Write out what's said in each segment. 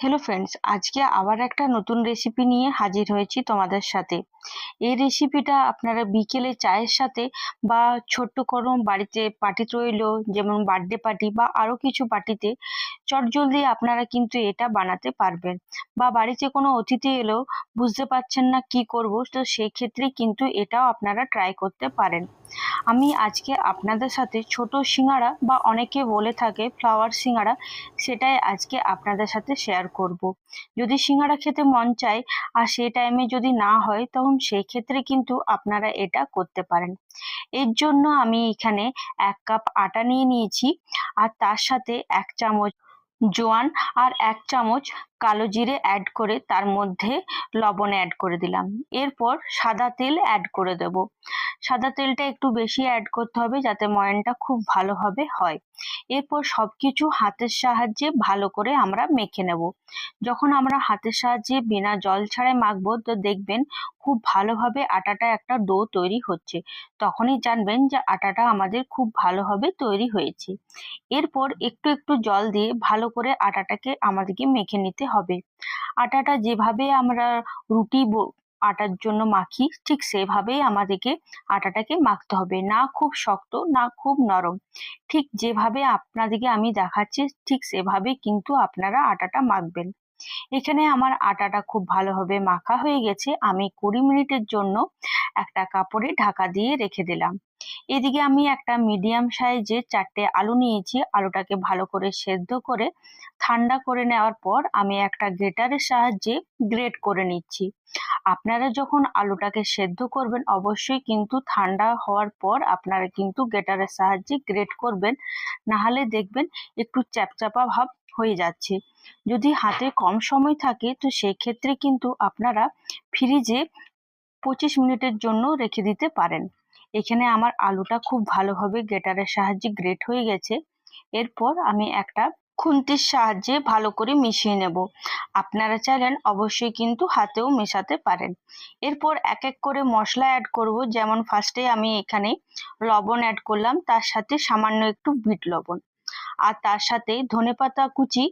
Hello friends আজকে আবার একটা নতুন রেসিপি নিয়ে হাজির হয়েছি তোমাদের সাথে। এই রেসিপিটা আপনারা বিকেলে চায়ের সাথে বা ছোট্ট কোনো বাড়িতে পার্টি রইল, যেমন বার্থডে পার্টি বা আরও কিছু পার্টিতে চটজলদি আপনারা কিন্তু এটা বানাতে পারবেন। বা বাড়িতে কোনো অতিথি এলেও বুঝতে পারছেন না কি করব, তো সেই ক্ষেত্রে কিন্তু এটাও আপনারা ট্রাই করতে পারেন। আমি আজকে আপনাদের সাথে ছোট সিঙ্গারা বা অনেকে বলে থাকে ফ্লাওয়ার সিঙ্গারা সেটাই আজকে আপনাদের সাথে শেয়ার করব। যদি সিঙ্গারা খেতে মন চায় আর সেই টাইমে যদি না হয়, তখন সেই ক্ষেত্রে কিন্তু আপনারা এটা করতে পারেন। এর জন্য আমি এখানে এক কাপ আটা নিয়ে নিয়েছি আর তার সাথে এক চামচ জোয়ান আর এক চামচ কালো জিরে অ্যাড করে তার মধ্যে লবণ অ্যাড করে দিলাম। এরপর সাদা তেল অ্যাড করে দেব। সাদা তেলটা একটু বেশি অ্যাড করতে হবে যাতে ময়ানটা খুব ভালোভাবে হয়। এরপর সব কিছু হাতের সাহায্যে ভালো করে আমরা মেখে নেব। যখন আমরা হাতের সাহায্যে বিনা জল ছাড়াই মাখবো, তো দেখবেন খুব ভালোভাবে আটাটা একটা ডো তৈরি হচ্ছে। তখনই জানবেন যে আটাটা আমাদের খুব ভালোভাবে তৈরি হয়েছে। এরপর একটু একটু জল দিয়ে ভালো করে আটাটাকে আমাদেরকে মেখে নিতে হবে। আটাটা যেভাবে আমরা রুটি আটার জন্য মাখি, ঠিক সেভাবেই আমাদেরকে আটাটাকে মাখতে হবে। না খুব শক্ত, না খুব নরম। ঠিক যেভাবে আপনাদেরকে আমি দেখাচ্ছি, ঠিক সেভাবে কিন্তু আপনারা আটাটা মাখবেন। এখানে আমার আটাটা খুব ভালোভাবে মাখা হয়ে গেছে। আমি কুড়ি মিনিটের জন্য একটা কাপড়ে ঢাকা দিয়ে রেখে দিলাম। এদিকে আমি একটা মিডিয়াম সাইজের চারটে আলু নিয়েছি। আলুটাকে ভালো করে সেদ্ধ করে, ঠান্ডা করে নেওয়ার পর আমি একটা গ্রেটারের সাহায্যে গ্রেট করে নিচ্ছি। আপনারা যখন আলুটাকে সেদ্ধ করবেন, অবশ্যই কিন্তু ঠান্ডা হওয়ার পর আপনারা কিন্তু গ্রেটারের সাহায্যে গ্রেট করবেন। নাহলে দেখবেন একটু চ্যাপচাপা ভাব হয়ে যাচ্ছে। যদি হাতে কম সময় থাকে, তো সেক্ষেত্রে কিন্তু আপনারা ফ্রিজে পঁচিশ মিনিটের জন্য রেখে দিতে পারেন। এখানে আমার আলুটা খুব ভালোভাবে গ্রেটারের সাহায্যে গ্রেট হয়ে গেছে। এরপর আমি একটা খুন্তির সাহায্যে ভালো করে মিশিয়ে নেব। আপনারা চাইলেন অবশ্যই কিন্তু হাতেও মেশাতে পারেন। এরপর এক এক করে মশলা অ্যাড করব। যেমন ফার্স্টে আমি এখানে লবণ অ্যাড করলাম, তার সাথে সামান্য একটু বিট লবণ। আর তার সাথে ধনেপাতা কুচি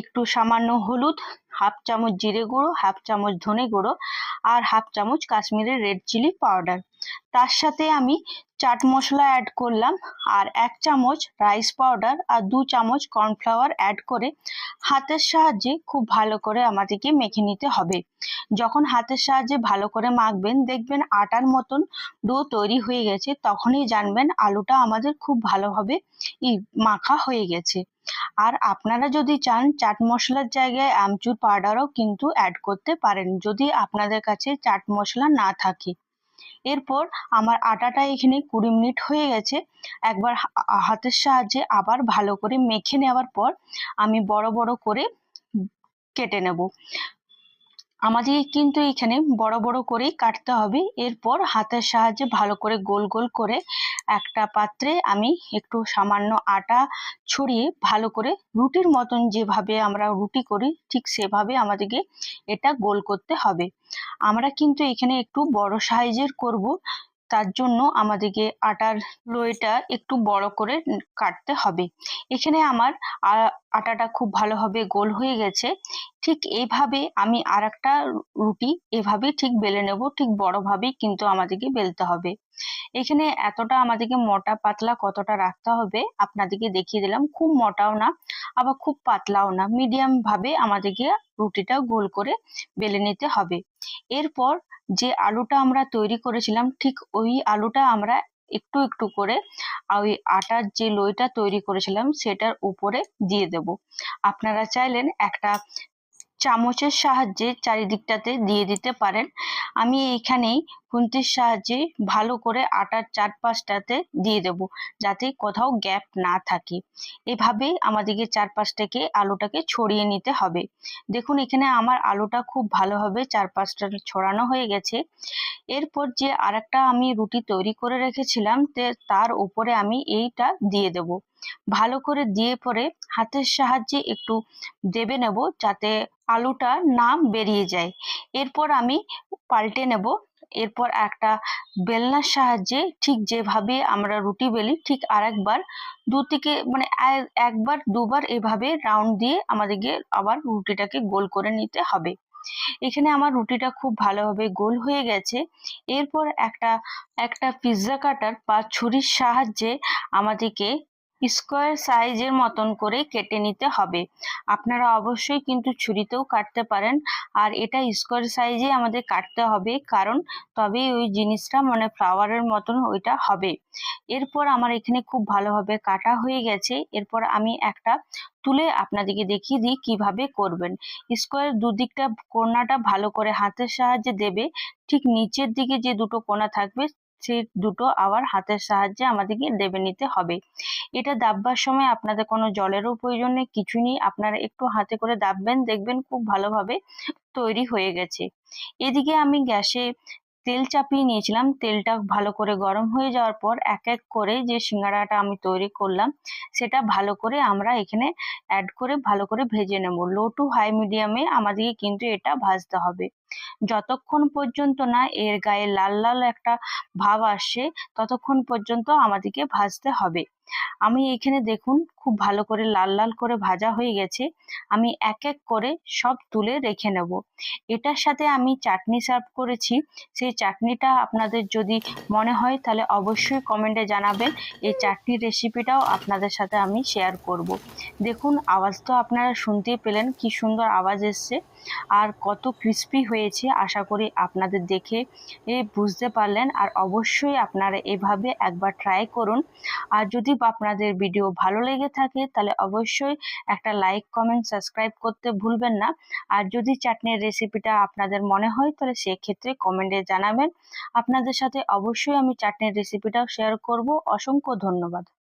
একটু সামান্য হলুদ, হাফ চামচ জিরে গুঁড়ো, হাফ চামচ ধনে গুঁড়ো আর হাফ চামচ কাশ্মীরের রেড চিলি পাউডার তার সাথে আমি চাট মশলা অ্যাড করলাম, আর এক চামচ রাইস পাউডার আর দু চামচ কর্নফ্লাওয়ার অ্যাড করে হাতের সাহায্যে খুব ভালো করে আমাদেরকে মেখে নিতে হবে। যখন হাতের সাহায্যে ভালো করে মাখবেন, দেখবেন আটার মতন ডো তৈরি হয়ে গেছে, তখনই জানবেন আলুটা আমাদের খুব ভালোভাবে ই মাখা হয়ে গেছে। আর আপনারা যদি চান, চাট মশলার জায়গায় আমচুর পাউডারও কিন্তু অ্যাড করতে পারেন, যদি আপনাদের কাছে চাট মশলা না থাকে। এরপর আমার আটাটা এখানে কুড়ি মিনিট হয়ে গেছে। একবার হাতের সাহায্যে আবার ভালো করে মেখে নেওয়ার পর আমি বড় বড় করে কেটে নেব। আমাদের কিন্তু এখানে বড় বড় করেই কাটতে হবে। এরপর হাতের সাহায্যে ভালো করে গোল গোল করে একটা পাত্রে আমি একটু সামান্য আটা ছড়িয়ে ভালো করে রুটির মতন যেভাবে আমরা রুটি করি ঠিক সেভাবে আমাদেরকে এটা গোল করতে হবে। আমরা কিন্তু এখানে একটু বড় সাইজের করব, তার জন্য আমাদেরকে আটার লোয়েটা একটু বড় করে কাটতে হবে। এখানে আমার আটাটা খুব ভালোভাবে গোল হয়ে গেছে। ঠিক এইভাবে আমি আর একটা রুটি এভাবেই ঠিক বেলে নেব, ঠিক বড়ভাবেই কিন্তু আমাদেরকে বেলতে হবে। এখানে এতটা আমাদেরকে মোটা পাতলা কতটা রাখতে হবে আপনাদেরকে দেখিয়ে দিলাম। খুব মোটাও না, আবার খুব পাতলাও না। মিডিয়াম ভাবে আমাদেরকে রুটিটা গোল করে বেলে নিতে হবে। এরপর যে আলুটা আমরা তৈরি করেছিলাম, ঠিক ওই আলুটা আমরা একটু একটু করে ওই আটার যে লইটা তৈরি করেছিলাম সেটার উপরে দিয়ে দেব। আপনারা চাইলেন একটা চামচের সাহায্যে চারিদিকটাতে দিয়ে দিতে পারেন। আমি এইখানেই খুন্তির সাহায্যে ভালো করে আটার চারপাশটাতে দিয়ে দেব, যাতে কোথাও গ্যাপ না থাকে। এভাবেই আমাদেরকে চারপাশটাকে, আলুটাকে ছড়িয়ে নিতে হবে। দেখুন, এখানে আমার আলুটা খুব ভালোভাবে চারপাশটা ছড়ানো হয়ে গেছে। এরপর যে আরেকটা আমি রুটি তৈরি করে রেখেছিলাম তার উপরে আমি এইটা দিয়ে দেব। ভালো করে দিয়ে পরে হাতের সাহায্যে একটু দেবে নেব যাতে আলুটা না বেরিয়ে যায়। এরপর আমি পাল্টে নেব। এরপর একটা বেলনার সাহায্যে ঠিক যেভাবে আমরা রুটি বেলি, ঠিক আরেকবার দু থেকে মানে একবার, দুবার এভাবে রাউন্ড দিয়ে আমাদেরকে আবার রুটিটাকে গোল করে নিতে হবে। এখানে আমার রুটিটা খুব ভালোভাবে গোল হয়ে গেছে। এরপর একটা একটা পিৎজা কাটার বা ছুরির সাহায্যে আমাদেরকে স্কোয়ার সাইজের মতন করে কেটে নিতে হবে। আপনারা অবশ্যই কিন্তু ছুরিতেও কাটতে পারেন। আর এটা স্কোয়ার সাইজে আমাদের কাটতে হবে, কারণ তবেই ওই জিনিসটা মানে ফ্লাওয়ারের মতন ওইটা হবে। এরপর আমার এখানে খুব ভালোভাবে কাটা হয়ে গেছে। এরপর আমি একটা তুলে আপনাদেরকে দেখিয়ে দিই কীভাবে করবেন। স্কোয়ার দুদিকটা কোনাটা ভালো করে হাতের সাহায্যে দেবে। ঠিক নিচের দিকে যে দুটো কোনা থাকবে সেই দুটো আবার হাতের সাহায্যে আমাদেরকে দেবে নিতে হবে। এটা দাববার সময় আপনাদের কোনো জলেরও প্রয়োজন নেই কিছু নেই। আপনারা একটু হাতে করে দাববেন, দেখবেন খুব ভালোভাবে তৈরি হয়ে গেছে। এদিকে আমি গ্যাসে তেল চাপিয়ে নিয়েছিলাম। তেলটা ভালো করে গরম হয়ে যাওয়ার পর এক এক করে যে সিঙ্গাড়াটা আমি তৈরি করলাম, সেটা ভালো করে আমরা এখানে অ্যাড করে ভালো করে ভেজে নেব। লো টু হাই মিডিয়ামে আমাদেরকে কিন্তু এটা ভাজতে হবে। যতক্ষণ পর্যন্ত না এর গায়ে লাল লাল একটা ভাব আসে, ততক্ষণ পর্যন্ত আমাদেরকে ভাজতে হবে। আমি এখানে দেখুন, খুব ভালো করে লাল লাল করে ভাজা হয়ে গেছে। আমি এক এক করে সব তুলে রেখে নেব। এটার সাথে আমি চাটনি সার্ভ করেছি। সেই চাটনিটা আপনাদের যদি মনে হয়, তাহলে অবশ্যই কমেন্টে জানাবেন। এই চাটনির রেসিপিটাও আপনাদের সাথে আমি শেয়ার করব। দেখুন, আওয়াজ তো আপনারা শুনতেই পেলেন, কি সুন্দর আওয়াজ এসছে। আর কত ক্রিস্পি হয়েছে আশা করি আপনাদের দেখে বুঝতে পারলেন। আর অবশ্যই আপনারা এভাবে একবার ট্রাই করুন। আর যদি আপনাদের ভিডিও ভালো লেগে থাকে, তাহলে অবশ্যই একটা লাইক কমেন্ট সাবস্ক্রাইব করতে ভুলবেন না। আর যদি চাটনির রেসিপিটা আপনাদের মনে হয়, তাহলে সেক্ষেত্রে কমেন্টে জানাবেন। আপনাদের সাথে অবশ্যই আমি চাটনির রেসিপিটাও শেয়ার করব। অসংখ্য ধন্যবাদ।